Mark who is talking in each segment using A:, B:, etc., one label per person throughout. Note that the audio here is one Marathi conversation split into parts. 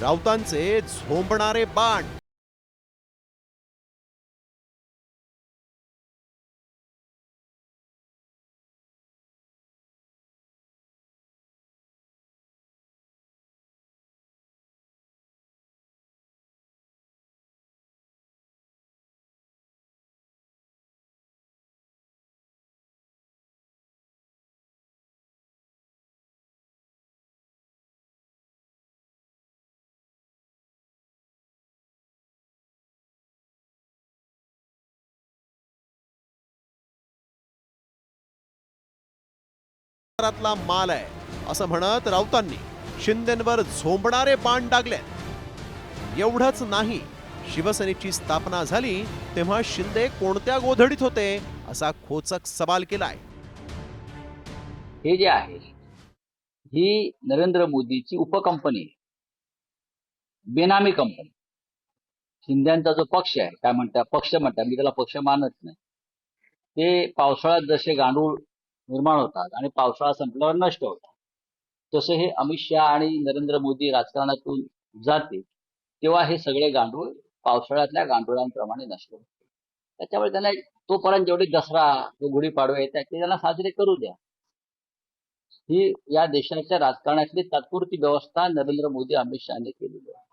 A: राऊतांचे झोंबणारे बाण. माल आहे असं म्हणत राऊतांनी शिंदेवर झोंबणारे बाण डागले एवढंच नाही शिवसेनेची स्थापना झाली तेव्हा शिंदे कोणत्या गोधडीत होते असा खोचक सवाल केलाय.
B: हे जे आहे ही नरेंद्र मोदीची उपकंपनी बेनामी कंपनी. शिंद्यांचा जो पक्ष आहे काय म्हणतात पक्ष म्हणतात मी त्याला पक्ष मानत नाही. ते पावसाळ्यात जसे गांडूळ निर्माण होतात आणि पावसाळा संपल्यावर नष्ट होतात. तसे हे अमित शहा आणि नरेंद्र मोदी राजकारणातून जाते तेव्हा हे सगळे गांडूळ पावसाळ्यातल्या गांडुळांप्रमाणे नष्ट होते त्याच्यामुळे त्यांना तोपर्यंत जेवढे दसरा जो गुढीपाडवा येतात ते त्यांना साजरे करू द्या. ही या देशाच्या राजकारणातली तात्पुरती व्यवस्था नरेंद्र मोदी अमित शहाने केलेली आहे.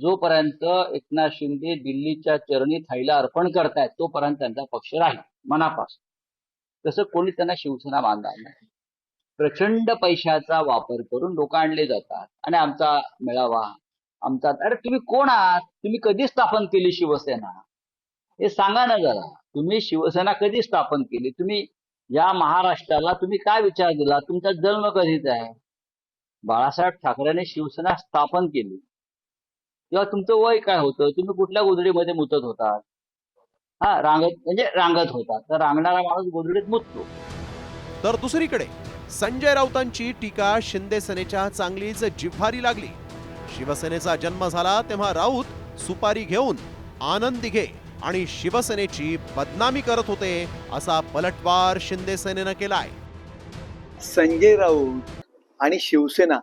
B: जोपर्यंत एकनाथ शिंदे दिल्लीच्या चरणी थाईला अर्पण करतायत तोपर्यंत त्यांचा पक्ष राहील मनापासून. तसं कोणी त्यांना शिवसेना बांधणार नाही. प्रचंड पैशाचा वापर करून लोक आणले जातात. आणि आमचा मेळावा आमचा अरे तुम्ही कोण आहात? तुम्ही कधी स्थापन केली शिवसेना? हे सांगा ना जरा. तुम्ही शिवसेना कधी स्थापन केली? तुम्ही या महाराष्ट्राला तुम्ही काय विचार दिला? तुमचा जन्म कधीच आहे? बाळासाहेब ठाकरेने शिवसेना स्थापन केली. किंवा तुमचं वय काय होतं? तुम्ही कुठल्या गोधडीमध्ये मुतत होतात? हा रांगत म्हणजे रांगत होतात तर रांगणारा माणूस गोधडीत मुततो.
A: तर दुसरीकडे संजय राऊतांची टीका शिंदे सेनेच्या चांगलीच जिव्हारी लागली. शिवसेनेचा जन्म झाला तेव्हा राऊत सुपारी घेऊन आनंद दिघे आणि शिवसेनेची बदनामी करत होते असा पलटवार शिंदे सेनेनं केलाय.
C: संजय राऊत आणि शिवसेना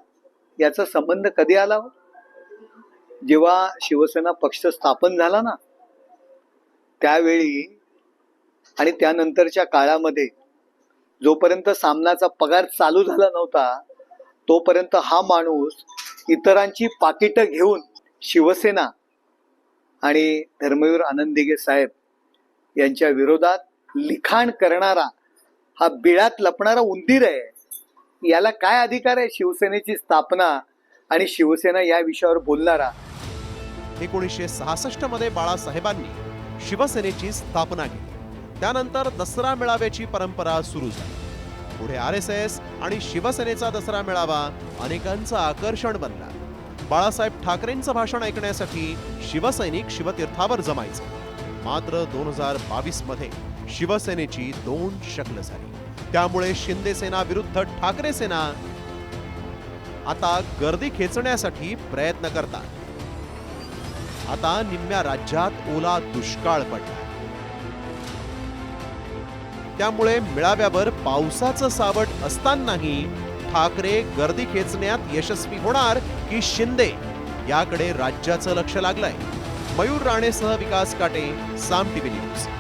C: याचा संबंध कधी आला? जेव्हा शिवसेना पक्ष स्थापन झाला ना त्यावेळी आणि त्यानंतरच्या काळामध्ये जोपर्यंत सामनाचा पगार चालू झाला नव्हता तोपर्यंत हा माणूस इतरांची पाकिटं घेऊन शिवसेना आणि धर्मवीर आनंदिगे साहेब यांच्या विरोधात लिखाण करणारा हा बिळात लपणारा उंदीर आहे. याला काय अधिकार आहे शिवसेनेची स्थापना आणि शिवसेना या विषयावर बोलणारा?
A: एकोणीसशे सहासष्टमध्ये बाळासाहेबांनी शिवसेनेची स्थापना केली. त्यानंतर दसरा मेळाव्याची परंपरा सुरू झाली. पुढे आर एस एस आणि शिवसेनेचा दसरा मेळावा अनेकांचं आकर्षण बनला. बाळासाहेब ठाकरेंचं भाषण ऐकण्यासाठी शिवसैनिक शिवतीर्थावर जमायचे. मात्र दोन हजार बावीसमध्ये शिवसेनेची दोन शक्ल झाली. त्यामुळे शिंदे सेना विरुद्ध ठाकरे सेना आता गर्दी खेचण्यासाठी प्रयत्न करतात. आता निम्म्या राज्यात ओला दुष्काळ पडला. त्यामुळे मेळाव्यावर पावसाचं सावट असतानाही ठाकरे गर्दी खेचण्यात यशस्वी होणार की शिंदे? याकडे राज्याचं लक्ष लागलंय. मयूर राणेसह विकास काटे साम टीव्ही न्यूज.